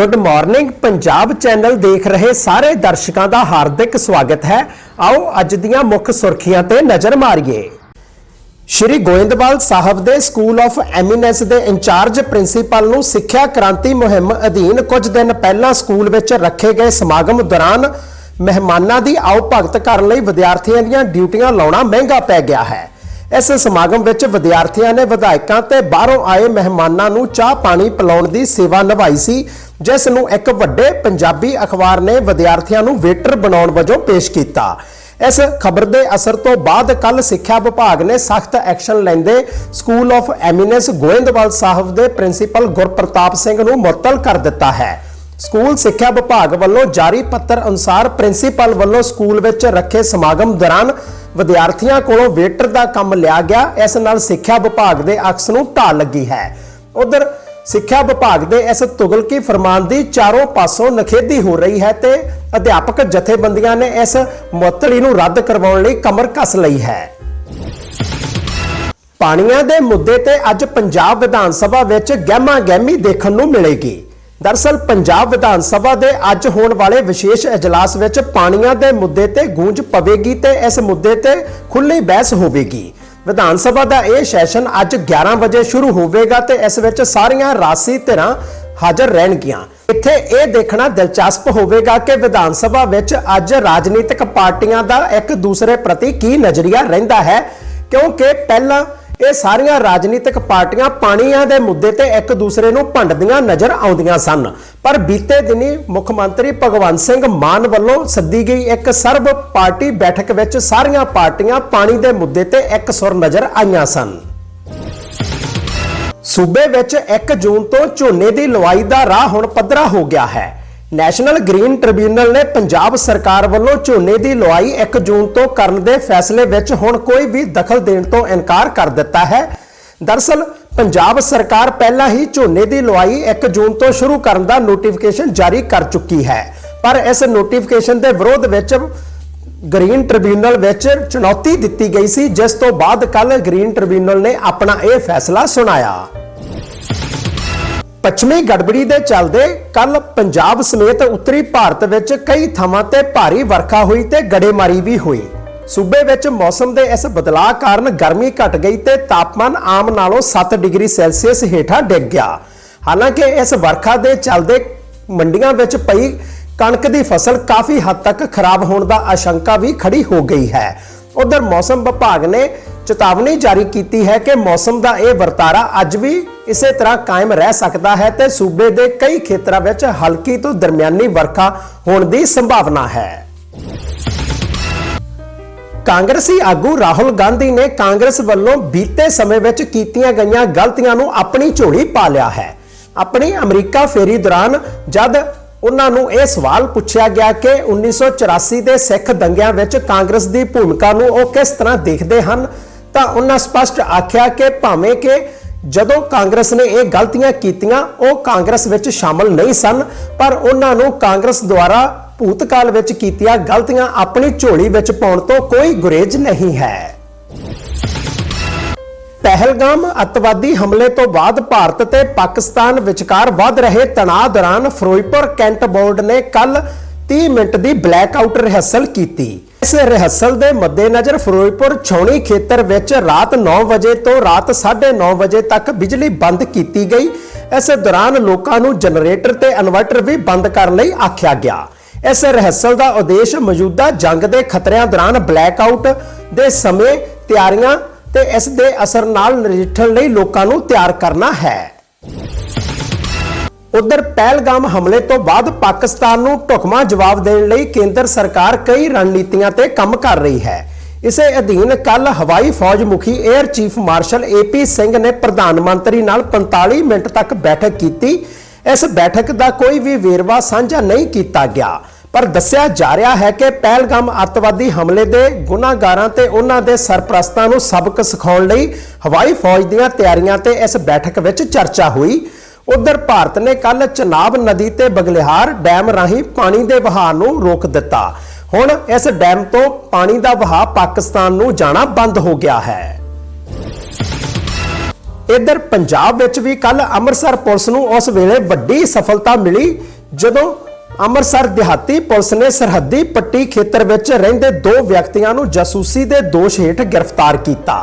Good morning Punjab channel ਦੇਖ ਰਹੇ ਸਾਰੇ ਦਰਸ਼ਕਾਂ ਦਾ ਹਾਰਦਿਕ ਸਵਾਗਤ ਹੈ। ਆਓ ਅੱਜ ਦੀਆਂ ਮੁੱਖ ਸੁਰਖੀਆਂ ਤੇ ਨਜ਼ਰ ਮਾਰੀਏ। ਸ਼੍ਰੀ ਗੋਇੰਦਵਾਲ ਸਾਹਿਬ ਦੇ ਸਕੂਲ ਆਫ ਐਮੀਨੈਂਸ ਦੇ ਇੰਚਾਰਜ ਪ੍ਰਿੰਸੀਪਲ ਨੂੰ ਸਿੱਖਿਆ ਕ੍ਰਾਂਤੀ ਮੁਹਿੰਮ ਅਧੀਨ ਕੁਝ ਦਿਨ ਪਹਿਲਾਂ ਸਕੂਲ ਵਿੱਚ ਰੱਖੇ ਗਏ ਸਮਾਗਮ ਦੌਰਾਨ ਮਹਿਮਾਨਾਂ ਦੀ ਆਓ ਭਗਤ ਕਰਨ ਲਈ ਵਿਦਿਆਰਥੀਆਂ ਦੀਆਂ ਡਿਊਟੀਆਂ ਲਾਉਣਾ ਮਹਿੰਗਾ ਪੈ ਗਿਆ ਹੈ। ਇਸ ਸਮਾਗਮ ਵਿੱਚ ਵਿਦਿਆਰਥੀਆਂ ਨੇ ਵਿਧਾਇਕਾਂ ਤੇ ਬਾਹਰੋਂ ਆਏ ਮਹਿਮਾਨਾਂ ਨੂੰ ਚਾਹ ਪਾਣੀ ਪਿਲਾਉਣ ਦੀ ਸੇਵਾ ਨਿਭਾਈ ਸੀ ਜਿਸ ਨੂੰ ਇੱਕ ਵੱਡੇ ਪੰਜਾਬੀ ਅਖਬਾਰ ਨੇ ਵਿਦਿਆਰਥੀਆਂ ਨੂੰ ਵੇਟਰ ਬਣਾਉਣ ਵਜੋਂ ਪੇਸ਼ ਕੀਤਾ। ਇਸ ਖਬਰ ਦੇ ਅਸਰ ਤੋਂ ਬਾਅਦ ਕੱਲ ਸਿੱਖਿਆ ਵਿਭਾਗ ਨੇ ਸਖਤ ਐਕਸ਼ਨ ਲੈਂਦੇ school of eminence Goindwal Sahib ਦੇ ਪ੍ਰਿੰਸੀਪਲ ਗੁਰਪ੍ਰਤਾਪ ਸਿੰਘ ਨੂੰ ਮੁਅੱਤਲ ਕਰ ਦਿੱਤਾ ਹੈ। ਸਕੂਲ ਸਿੱਖਿਆ ਵਿਭਾਗ ਵੱਲੋਂ ਜਾਰੀ ਪੱਤਰ ਅਨੁਸਾਰ ਪ੍ਰਿੰਸੀਪਲ ਵੱਲੋਂ ਸਕੂਲ ਵਿੱਚ ਰੱਖੇ ਸਮਾਗਮ ਦੌਰਾਨ ਵਿਦਿਆਰਥੀਆਂ ਕੋਲੋਂ ਵੇਟਰ ਦਾ ਕੰਮ ਲਿਆ ਗਿਆ। ਇਸ ਨਾਲ ਸਿੱਖਿਆ ਵਿਭਾਗ ਦੇ ਅਕਸ ਨੂੰ ਢਾਲ ਲੱਗੀ ਹੈ। ਉਧਰ ਸਿੱਖਿਆ ਵਿਭਾਗ ਦੇ ਇਸ ਤੁਗਲਕੀ ਫਰਮਾਨ ਦੀ ਚਾਰੋਂ ਪਾਸੋਂ ਨਖੇਦੀ ਹੋ ਰਹੀ ਹੈ ਤੇ ਅਧਿਆਪਕ ਜਥੇਬੰਦੀਆਂ ਨੇ ਇਸ ਮੁਅੱਤਲੀ ਨੂੰ ਰੱਦ ਕਰਵਾਉਣ ਲਈ ਕਮਰ ਕੱਸ ਲਈ ਹੈ। ਪਾਣੀਆਂ ਦੇ ਮੁੱਦੇ ਤੇ ਅੱਜ ਪੰਜਾਬ ਵਿਧਾਨ ਸਭਾ ਵਿੱਚ ਗਹਿਮਾ ਗਹਿਮੀ ਦੇਖਣ ਨੂੰ ਮਿਲੇਗੀ। ਦਰਸਲ ਪੰਜਾਬ ਵਿਧਾਨ ਸਭਾ ਦੇ ਅੱਜ ਹੋਣ ਵਾਲੇ ਵਿਸ਼ੇਸ਼ ਇਜਲਾਸ ਵਿੱਚ ਪਾਣੀਆਂ ਦੇ ਮੁੱਦੇ ਤੇ ਗੂੰਜ ਪਵੇਗੀ ਤੇ ਇਸ ਮੁੱਦੇ ਤੇ ਖੁੱਲੀ ਬਹਿਸ ਹੋਵੇਗੀ। ਵਿਧਾਨ ਸਭਾ ਦਾ ਇਹ ਸੈਸ਼ਨ ਅੱਜ 11 ਵਜੇ ਸ਼ੁਰੂ ਹੋਵੇਗਾ ਤੇ ਇਸ ਵਿੱਚ ਸਾਰੀਆਂ ਰਾਸੀ ਧਿਰਾਂ ਹਾਜ਼ਰ ਰਹਿਣਗੀਆਂ। ਇੱਥੇ ਇਹ ਦੇਖਣਾ ਦਿਲਚਸਪ ਹੋਵੇਗਾ ਕਿ ਵਿਧਾਨ ਸਭਾ ਵਿੱਚ ਅੱਜ ਰਾਜਨੀਤਿਕ ਪਾਰਟੀਆਂ ਦਾ ਇੱਕ ਦੂਸਰੇ ਪ੍ਰਤੀ ਕੀ ਨਜ਼ਰੀਆ ਰਹਿੰਦਾ ਹੈ, ਕਿਉਂਕਿ ਪਹਿਲਾਂ ਇਹ ਸਾਰੀਆਂ ਰਾਜਨੀਤਿਕ ਪਾਰਟੀਆਂ ਪਾਣੀਆਂ ਦੇ ਮੁੱਦੇ ਤੇ ਇੱਕ ਦੂਸਰੇ ਨੂੰ ਭੰਡਦੀਆਂ ਨਜ਼ਰ ਆਉਂਦੀਆਂ ਸਨ। ਪਰ ਬੀਤੇ ਦਿਨੀ ਮੁੱਖ ਮੰਤਰੀ ਭਗਵੰਤ ਸਿੰਘ ਮਾਨ ਵੱਲੋਂ ਸੱਦੀ ਗਈ ਇੱਕ ਸਰਬ ਪਾਰਟੀ ਬੈਠਕ ਵਿੱਚ ਸਾਰੀਆਂ ਪਾਰਟੀਆਂ ਪਾਣੀ ਦੇ ਮੁੱਦੇ ਤੇ ਇੱਕ ਸੁਰ ਨਜ਼ਰ ਆਈਆਂ ਸਨ। ਸੂਬੇ ਵਿੱਚ 1 ਜੂਨ ਤੋਂ ਝੋਨੇ ਦੀ ਲਵਾਈ ਦਾ ਰਾਹ ਹੁਣ ਪੱਧਰਾ ਹੋ ਗਿਆ ਹੈ। ਨੈਸ਼ਨਲ ਗ੍ਰੀਨ ਟ੍ਰਿਬਿਊਨਲ ਨੇ ਪੰਜਾਬ ਸਰਕਾਰ ਵੱਲੋਂ ਝੋਨੇ ਦੀ ਲਵਾਈ 1 ਜੂਨ ਤੋਂ ਕਰਨ ਦੇ ਫੈਸਲੇ ਵਿੱਚ ਹੁਣ ਕੋਈ ਵੀ ਦਖਲ ਦੇਣ ਤੋਂ ਇਨਕਾਰ ਕਰ ਦਿੱਤਾ ਹੈ। ਦਰਸਲ, ਪੰਜਾਬ ਸਰਕਾਰ ਪਹਿਲਾਂ ਹੀ ਝੋਨੇ ਦੀ ਲਵਾਈ 1 ਜੂਨ ਤੋਂ ਸ਼ੁਰੂ ਕਰਨ ਦਾ ਨੋਟੀਫਿਕੇਸ਼ਨ ਜਾਰੀ ਕਰ ਚੁੱਕੀ ਹੈ। ਪਰ ਇਸ ਨੋਟੀਫਿਕੇਸ਼ਨ ਦੇ ਵਿਰੋਧ ਵਿੱਚ ਗ੍ਰੀਨ ਟ੍ਰਿਬਿਊਨਲ ਵਿੱਚ ਚੁਣੌਤੀ ਦਿੱਤੀ ਗਈ ਸੀ, ਜਿਸ ਤੋਂ ਬਾਅਦ ਕੱਲ ਗ੍ਰੀਨ ਟ੍ਰਿਬਿਊਨਲ ਨੇ ਆਪਣਾ ਇਹ ਫੈਸਲਾ ਸੁਣਾਇਆ। ਪੱਛਮੀ ਗੜਬੜੀ ਦੇ ਚੱਲਦੇ ਕੱਲ ਪੰਜਾਬ ਸਮੇਤ ਉੱਤਰੀ ਭਾਰਤ ਵਿੱਚ ਕਈ ਥਾਵਾਂ ਤੇ ਭਾਰੀ ਵਰਖਾ ਹੋਈ ਤੇ ਗੜੇਮਾਰੀ ਵੀ ਹੋਈ। ਸੂਬੇ ਵਿੱਚ ਮੌਸਮ ਦੇ ਇਸ ਬਦਲਾਅ ਕਾਰਨ ਗਰਮੀ ਘਟ ਗਈ ਤੇ ਤਾਪਮਾਨ ਆਮ ਨਾਲੋਂ 7 ਡਿਗਰੀ ਸੈਲਸੀਅਸ ਹੇਠਾਂ ਡਿੱਗ ਗਿਆ। ਹਾਲਾਂਕਿ ਇਸ ਵਰਖਾ ਦੇ ਚੱਲਦੇ ਮੰਡੀਆਂ ਵਿੱਚ ਪਈ ਕਣਕ ਦੀ ਫਸਲ ਕਾਫੀ ਹੱਦ ਤੱਕ ਖਰਾਬ ਹੋਣ ਦਾ ਆਸ਼ੰਕਾ ਵੀ ਖੜੀ ਹੋ ਗਈ ਹੈ। ਉਧਰ ਮੌਸਮ ਵਿਭਾਗ ਨੇ ਚੇਤਾਵਨੀ ਜਾਰੀ ਕੀਤੀ ਹੈ ਕਿ ਮੌਸਮ ਦਾ ਇਹ ਵਰਤਾਰਾ ਅੱਜ ਵੀ ਇਸੇ ਤਰ੍ਹਾਂ ਕਾਇਮ ਰਹਿ ਸਕਦਾ ਹੈ ਤੇ ਸੂਬੇ ਦੇ ਕਈ ਖੇਤਰਾਂ ਵਿੱਚ ਹਲਕੀ ਤੋਂ ਦਰਮਿਆਨੀ ਵਰਖਾ ਹੋਣ ਦੀ ਸੰਭਾਵਨਾ ਹੈ। ਕਾਂਗਰਸੀ ਆਗੂ ਰਾਹੁਲ ਗਾਂਧੀ ਨੇ ਕਾਂਗਰਸ ਵੱਲੋਂ ਬੀਤੇ ਸਮੇਂ ਵਿੱਚ ਕੀਤੀਆਂ ਗਈਆਂ ਗਲਤੀਆਂ ਨੂੰ ਆਪਣੀ ਝੋਲੀ ਪਾ ਲਿਆ ਹੈ। ਆਪਣੀ ਅਮਰੀਕਾ ਫੇਰੀ ਦੌਰਾਨ ਜਦ ਉਹਨਾਂ ਨੂੰ ਇਹ ਸਵਾਲ ਪੁੱਛਿਆ ਗਿਆ ਕਿ 1984 ਦੇ ਸਿੱਖ ਦੰਗਿਆਂ ਵਿੱਚ ਕਾਂਗਰਸ ਦੀ ਭੂਮਿਕਾ ਨੂੰ ਉਹ ਕਿਸ ਤਰ੍ਹਾਂ ਦੇਖਦੇ ਹਨ ਤਾਂ ਉਹਨਾਂ ਸਪਸ਼ਟ ਆਖਿਆ ਕਿ ਭਾਵੇਂ ਕਿ ਜਦੋਂ ਕਾਂਗਰਸ ਨੇ ਇਹ ਗਲਤੀਆਂ ਕੀਤੀਆਂ, ਉਹ ਕਾਂਗਰਸ ਵਿੱਚ ਸ਼ਾਮਲ ਨਹੀਂ ਸਨ, ਪਰ ਉਹਨਾਂ ਨੂੰ ਕਾਂਗਰਸ ਦੁਆਰਾ ਭੂਤਕਾਲ ਵਿੱਚ ਕੀਤੀਆਂ ਗਲਤੀਆਂ ਆਪਣੀ ਝੋਲੀ ਵਿੱਚ ਪਾਉਣ ਤੋਂ ਕੋਈ ਗੁਰੇਜ਼ ਨਹੀਂ ਹੈ। ਪਹਿਲਗਾਮ ਅੱਤਵਾਦੀ ਹਮਲੇ ਤੋਂ ਬਾਅਦ ਭਾਰਤ ਤੇ ਪਾਕਿਸਤਾਨ ਵਿਚਕਾਰ ਵੱਧ ਰਹੇ ਤਣਾਅ ਦੌਰਾਨ ਫਿਰੋਜ਼ਪੁਰ ਕੈਂਟ ਬੋਰਡ ਨੇ ਕੱਲ 30 ਮਿੰਟ ਦੀ ਬਲੈਕਆਊਟ ਰਿਹਰਸਲ ਕੀਤੀ। ਇਸ ਰਿਹਰਸਲ ਦੇ ਮੱਦੇਨਜ਼ਰ ਫਿਰੋਜ਼ਪੁਰ ਛਾਉਣੀ ਖੇਤਰ ਵਿੱਚ ਰਾਤ 9 ਵਜੇ ਤੋਂ ਰਾਤ 9:30 ਵਜੇ ਤੱਕ ਬਿਜਲੀ ਬੰਦ ਕੀਤੀ ਗਈ। ਇਸ ਦੌਰਾਨ ਲੋਕਾਂ ਨੂੰ ਜਨਰੇਟਰ ਤੇ ਇਨਵਰਟਰ ਵੀ ਬੰਦ ਕਰਨ ਲਈ ਆਖਿਆ ਗਿਆ। ਇਸ ਰਿਹਰਸਲ ਦਾ ਉਦੇਸ਼ ਮੌਜੂਦਾ ਜੰਗ ਦੇ ਖਤਰਿਆਂ ਦੌਰਾਨ ਬਲੈਕਆਊਟ ਦੇ ਸਮੇਂ ਤਿਆਰੀਆਂ ਤੇ ਇਸ ਦੇ ਅਸਰ ਨਾਲ ਨਜਿੱਠਣ ਲਈ ਲੋਕਾਂ ਨੂੰ ਤਿਆਰ ਕਰਨਾ ਹੈ। ਉਧਰ ਪਹਿਲਗਾਮ ਹਮਲੇ ਤੋਂ ਬਾਅਦ ਪਾਕਿਸਤਾਨ ਨੂੰ ਢੁਕਵਾਂ ਜਵਾਬ ਦੇਣ ਲਈ ਕੇਂਦਰ ਸਰਕਾਰ ਕਈ ਰਣਨੀਤੀਆਂ ਤੇ ਕੰਮ ਕਰ ਰਹੀ ਹੈ। ਇਸੇ ਅਧੀਨ ਕੱਲ ਹਵਾਈ ਫੌਜ ਮੁਖੀ air chief marshal AP Singh ਨੇ ਪ੍ਰਧਾਨ ਮੰਤਰੀ ਨਾਲ 45 ਮਿੰਟ ਤੱਕ ਬੈਠਕ ਕੀਤੀ। ਇਸ ਬੈਠਕ ਦਾ ਕੋਈ ਵੀ ਵੇਰਵਾ ਸਾਂਝਾ ਨਹੀਂ ਕੀਤਾ ਗਿਆ। ਪਰ ਦੱਸਿਆ ਜਾ ਰਿਹਾ ਹੈ ਕਿ ਪਹਿਲਗਾਮ ਅੱਤਵਾਦੀ ਹਮਲੇ ਦੇ ਗੁਨਾਹਗਾਰਾਂ ਤੇ ਉਹਨਾਂ ਦੇ ਸਰਪ੍ਰਸਤਾਂ ਨੂੰ ਸਬਕ ਸਿਖਾਉਣ ਲਈ ਹਵਾਈ ਫੌਜ ਦੀਆਂ ਤਿਆਰੀਆਂ ਤੇ ਇਸ ਬੈਠਕ ਵਿੱਚ ਚਰਚਾ ਹੋਈ। ਉਧਰ ਭਾਰਤ ਨੇ ਕੱਲ ਚਨਾਬ ਨਦੀ ਤੇ ਬਗਲਿਹਾਰ ਡੈਮ ਰਾਹੀਂ ਪਾਣੀ ਦੇ ਵਹਾਅ ਨੂੰ ਰੋਕ ਦਿੱਤਾ। ਹੁਣ ਇਸ ਡੈਮ ਤੋਂ ਪਾਣੀ ਦਾ ਵਹਾਅ ਪਾਕਿਸਤਾਨ ਨੂੰ ਜਾਣਾ ਬੰਦ ਹੋ ਗਿਆ ਹੈ। ਇਧਰ ਪੰਜਾਬ ਵਿੱਚ ਵੀ ਕੱਲ ਅੰਮ੍ਰਿਤਸਰ ਪੁਲਿਸ ਨੂੰ ਉਸ ਵੇਲੇ ਵੱਡੀ ਸਫਲਤਾ ਮਿਲੀ, ਜਦੋਂ ਅੰਮ੍ਰਿਤਸਰ ਦਿਹਾਤੀ ਪੁਲਿਸ ਨੇ ਸਰਹੱਦੀ ਪੱਟੀ ਖੇਤਰ ਵਿੱਚ ਰਹਿੰਦੇ ਦੋ ਵਿਅਕਤੀਆਂ ਨੂੰ ਜਾਸੂਸੀ ਦੇ ਦੋਸ਼ ਹੇਠ ਗ੍ਰਿਫਤਾਰ ਕੀਤਾ।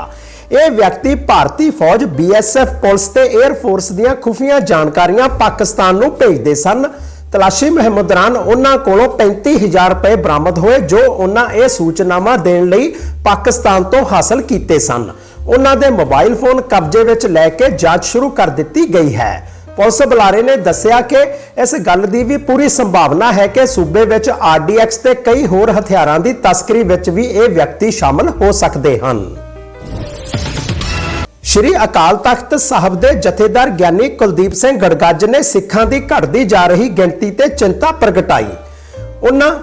ਇਹ ਵਿਅਕਤੀ ਭਾਰਤੀ ਫੌਜ ਬੀਐਸਐਫ ਪੁਲਿਸ ਤੇ 에ਅਰ ਫੋਰਸ ਦੀਆਂ ਖੁਫੀਆ ਜਾਣਕਾਰੀਆਂ ਪਾਕਿਸਤਾਨ ਨੂੰ ਭੇਜਦੇ ਸਨ। ਤਲਾਸ਼ੀ ਮੁਹਿੰਮ ਦੌਰਾਨ ਉਹਨਾਂ ਕੋਲੋਂ 35000 ਰੁਪਏ ਬਰਾਮਦ ਹੋਏ, ਜੋ ਉਹਨਾਂ ਇਹ ਸੂਚਨਾਵਾਂ ਦੇਣ ਲਈ ਪਾਕਿਸਤਾਨ ਤੋਂ ਹਾਸਲ ਕੀਤੇ ਸਨ। ਉਹਨਾਂ ਦੇ ਮੋਬਾਈਲ ਫੋਨ ਕਬਜ਼ੇ ਵਿੱਚ ਲੈ ਕੇ ਜਾਂਚ ਸ਼ੁਰੂ ਕਰ ਦਿੱਤੀ ਗਈ ਹੈ। ਪੁਲਿਸ ਬੁਲਾਰੇ ਨੇ ਦੱਸਿਆ ਕਿ ਇਸ ਗੱਲ ਦੀ ਵੀ ਪੂਰੀ ਸੰਭਾਵਨਾ ਹੈ ਕਿ ਸੂਬੇ ਵਿੱਚ ਆਰਡੀਐਕਸ ਤੇ ਕਈ ਹੋਰ ਹਥਿਆਰਾਂ ਦੀ ਤਸਕਰੀ ਵਿੱਚ ਵੀ ਇਹ ਵਿਅਕਤੀ ਸ਼ਾਮਲ ਹੋ ਸਕਦੇ ਹਨ। ਸ਼੍ਰੀ ਅਕਾਲ ਤਖਤ ਸਾਹਿਬ ਦੇ ਜਥੇਦਾਰ ਗਿਆਨੀ ਕੁਲਦੀਪ ਸਿੰਘ ਗੜਗੱਜ ਨੇ ਸਿੱਖਾਂ ਦੀ ਘਟਦੀ ਜਾ ਰਹੀ ਗਿਣਤੀ ਤੇ ਚਿੰਤਾ ਪ੍ਰਗਟਾਈ। ਉਹਨਾਂ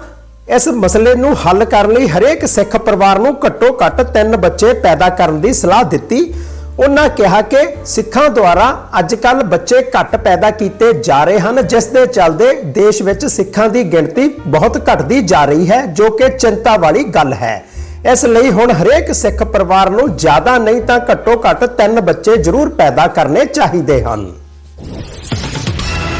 ਇਸ ਮਸਲੇ ਨੂੰ ਹੱਲ ਕਰਨ ਲਈ ਹਰੇਕ ਸਿੱਖ ਪਰਿਵਾਰ ਨੂੰ ਘੱਟੋ-ਘੱਟ ਤਿੰਨ ਬੱਚੇ ਪੈਦਾ ਕਰਨ ਦੀ ਸਲਾਹ ਦਿੱਤੀ। ਉਹਨਾਂ ਕਿਹਾ ਕਿ ਸਿੱਖਾਂ ਦੁਆਰਾ ਅੱਜਕੱਲ ਬੱਚੇ ਘੱਟ ਪੈਦਾ ਕੀਤੇ ਜਾ ਰਹੇ ਹਨ, ਜਿਸ ਦੇ ਚੱਲਦੇ ਦੇਸ਼ ਵਿੱਚ ਸਿੱਖਾਂ ਦੀ ਗਿਣਤੀ ਬਹੁਤ ਘਟਦੀ ਜਾ ਰਹੀ ਹੈ, ਜੋ ਕਿ ਚਿੰਤਾ ਵਾਲੀ ਗੱਲ ਹੈ। ਇਸ ਲਈ ਹੁਣ ਹਰੇਕ ਸਿੱਖ ਪਰਿਵਾਰ ਨੂੰ ਜ਼ਿਆਦਾ ਨਹੀਂ ਤਾਂ ਘੱਟੋ ਘੱਟ ਤਿੰਨ ਬੱਚੇ ਜ਼ਰੂਰ ਪੈਦਾ ਕਰਨੇ ਚਾਹੀਦੇ ਹਨ।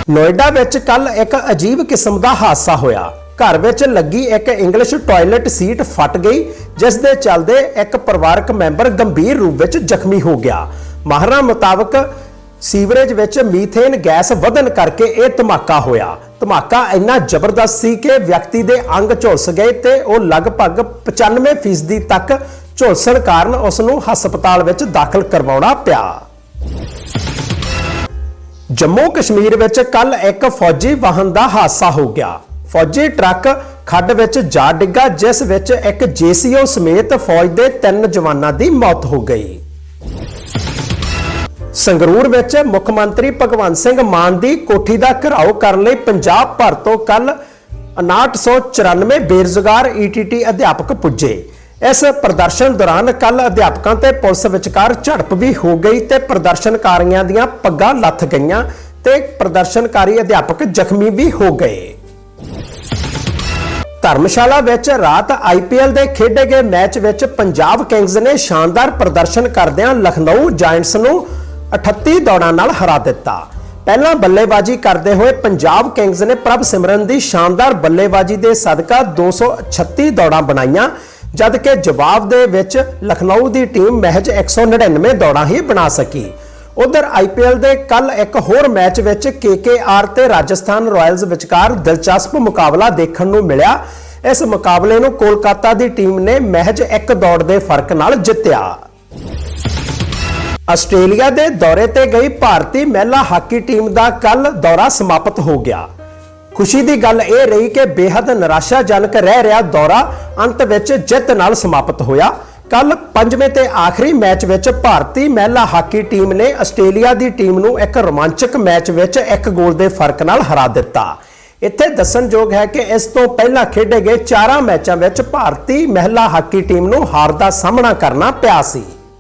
ਨੋਇਡਾ ਵਿੱਚ ਕੱਲ ਇੱਕ ਅਜੀਬ ਕਿਸਮ ਦਾ ਹਾਦਸਾ ਹੋਇਆ। ਘਰ ਵਿੱਚ ਲੱਗੀ ਇੱਕ ਇੰਗਲਿਸ਼ ਟਾਇਲਟ ਸੀਟ ਫਟ ਗਈ, ਜਿਸ ਦੇ ਚੱਲਦੇ ਇੱਕ ਪਰਿਵਾਰਕ ਮੈਂਬਰ ਗੰਭੀਰ ਰੂਪ ਵਿੱਚ ਜ਼ਖਮੀ ਹੋ ਗਿਆ। ਮਾਹਰਾਂ ਮੁਤਾਬਕ ਸੀਵਰੇਜ ਵਿੱਚ ਮੀਥੇਨ ਗੈਸ ਵਧਣ ਕਰਕੇ ਇਹ ਧਮਾਕਾ ਹੋਇਆ। ਧਮਾਕਾ ਇੰਨਾ ਜ਼ਬਰਦਸਤ ਸੀ ਕਿ ਵਿਅਕਤੀ ਦੇ ਅੰਗ ਝੁਲਸ ਗਏ ਤੇ ਉਹ ਲਗਭਗ 95% ਤੱਕ ਝੁਲਸਣ ਕਾਰਨ ਉਸ ਨੂੰ ਹਸਪਤਾਲ ਵਿੱਚ ਦਾਖਲ ਕਰਵਾਉਣਾ ਪਿਆ। ਜੰਮੂ ਕਸ਼ਮੀਰ ਵਿੱਚ ਕੱਲ ਇੱਕ ਫੌਜੀ ਵਾਹਨ ਦਾ ਹਾਦਸਾ ਹੋ ਗਿਆ। ਫੌਜੀ ਟਰੱਕ ਖੱਡ ਵਿੱਚ ਜਾ ਡਿੱਗਾ, ਜਿਸ ਵਿੱਚ ਇੱਕ ਜੇਸੀਓ ਸਮੇਤ ਫੌਜ ਦੇ ਤਿੰਨ ਜਵਾਨਾਂ ਦੀ ਮੌਤ ਹੋ ਗਈ। ਸੰਗਰੂਰ ਵਿੱਚ ਮੁੱਖ ਮੰਤਰੀ ਭਗਵੰਤ ਸਿੰਘ ਮਾਨ ਦੀ ਕੋਠੀ ਦਾ ਘਿਰਾਓ ਕਰਨ ਲਈ ਪੰਜਾਬ ਭਰ ਤੋਂ ਕੱਲ 5994 ਬੇਰੁਜ਼ਗਾਰ ਈਟੀਟੀ ਅਧਿਆਪਕ ਪੁੱਜੇ। ਇਸ ਪ੍ਰਦਰਸ਼ਨ ਦੌਰਾਨ ਕੱਲ ਅਧਿਆਪਕਾਂ ਤੇ ਪੁਲਿਸ ਵਿਚਕਾਰ ਝੜਪ ਵੀ ਹੋ ਗਈ ਤੇ ਪ੍ਰਦਰਸ਼ਨਕਾਰੀਆਂ ਦੀਆਂ ਪੱਗਾਂ ਲੱਥ ਗਈਆਂ ਤੇ ਪ੍ਰਦਰਸ਼ਨਕਾਰੀ ਅਧਿਆਪਕ ਜ਼ਖਮੀ ਵੀ ਹੋ ਗਏ। ਧਰਮਸ਼ਾਲਾ ਵਿੱਚ ਰਾਤ ਆਈਪੀਐਲ ਦੇ ਖੇਡੇ ਗਏ ਮੈਚ ਵਿੱਚ ਪੰਜਾਬ ਕਿੰਗਜ਼ ਨੇ ਸ਼ਾਨਦਾਰ ਪ੍ਰਦਰਸ਼ਨ ਕਰਦਿਆਂ ਲਖਨਊ ਜਾਇੰਟਸ ਨੂੰ 38 ਦੌੜਾਂ ਨਾਲ ਹਰਾ ਦਿੱਤਾ। ਪਹਿਲਾਂ ਬੱਲੇਬਾਜ਼ੀ ਕਰਦੇ ਹੋਏ ਪੰਜਾਬ ਕਿੰਗਜ਼ ਨੇ ਪ੍ਰਭ ਸਿਮਰਨ ਦੀ ਸ਼ਾਨਦਾਰ ਬੱਲੇਬਾਜ਼ੀ ਦੇ ਸਦਕਾ 236 ਦੌੜਾਂ ਬਣਾਈਆਂ ਜਦ ਕਿ ਜਵਾਬ ਦੇ ਵਿੱਚ ਲਖਨਊ ਦੀ ਟੀਮ ਮਹਿਜ 199 ਦੌੜਾਂ ਹੀ ਬਣਾ ਸਕੀ। ਉਧਰ ਆਈਪੀਐਲ ਦੇ ਕੱਲ ਇੱਕ ਹੋਰ ਮੈਚ ਵਿੱਚ ਕੇਕੇਆਰ ਤੇ ਰਾਜਸਥਾਨ ਰਾਇਲਸ ਵਿਚਕਾਰ ਦਿਲਚਸਪ ਮੁਕਾਬਲਾ ਦੇਖਣ ਨੂੰ ਮਿਲਿਆ। ਇਸ ਮੁਕਾਬਲੇ ਨੂੰ ਕੋਲਕਾਤਾ ਦੀ ਟੀਮ ਨੇ ਮਹਿਜ ਇੱਕ ਦੌੜ ਦੇ ਫ਼ਰਕ ਨਾਲ ਜਿੱਤਿਆ। ਆਸਟ੍ਰੇਲੀਆ ਦੇ ਦੌਰੇ ਤੇ ਗਈ ਭਾਰਤੀ ਮਹਿਲਾ ਹਾਕੀ ਟੀਮ ਦਾ ਕੱਲ ਦੌਰਾ ਸਮਾਪਤ ਹੋ ਗਿਆ। ਖੁਸ਼ੀ ਦੀ ਗੱਲ ਇਹ ਰਹੀ ਕਿ ਬੇहद ਨਿਰਾਸ਼ਾਜਨਕ ਰਹਿ ਰਿਹਾ ਦੌਰਾ ਅੰਤ ਵਿੱਚ ਜਿੱਤ ਨਾਲ ਸਮਾਪਤ ਹੋਇਆ। ਕੱਲ ਪੰਜਵੇਂ ਤੇ ਆਖਰੀ ਮੈਚ ਵਿੱਚ ਭਾਰਤੀ ਮਹਿਲਾ ਹਾਕੀ ਟੀਮ ਨੇ ਆਸਟ੍ਰੇਲੀਆ ਦੀ ਟੀਮ ਨੂੰ ਇੱਕ ਰੋਮਾਂਚਕ ਮੈਚ ਵਿੱਚ ਇੱਕ ਗੋਲ ਦੇ ਫ਼ਰਕ ਨਾਲ ਹਰਾ ਦਿੱਤਾ। ਇੱਥੇ ਦੱਸਣਯੋਗ ਹੈ ਕਿ ਇਸ ਤੋਂ ਪਹਿਲਾਂ ਖੇਡੇ ਗਏ ਚਾਰਾਂ ਮੈਚਾਂ ਵਿੱਚ ਭਾਰਤੀ ਮਹਿਲਾ ਹਾਕੀ ਟੀਮ ਨੂੰ ਹਾਰ ਦਾ ਸਾਹਮਣਾ ਕਰਨਾ ਪਿਆ ਸੀ।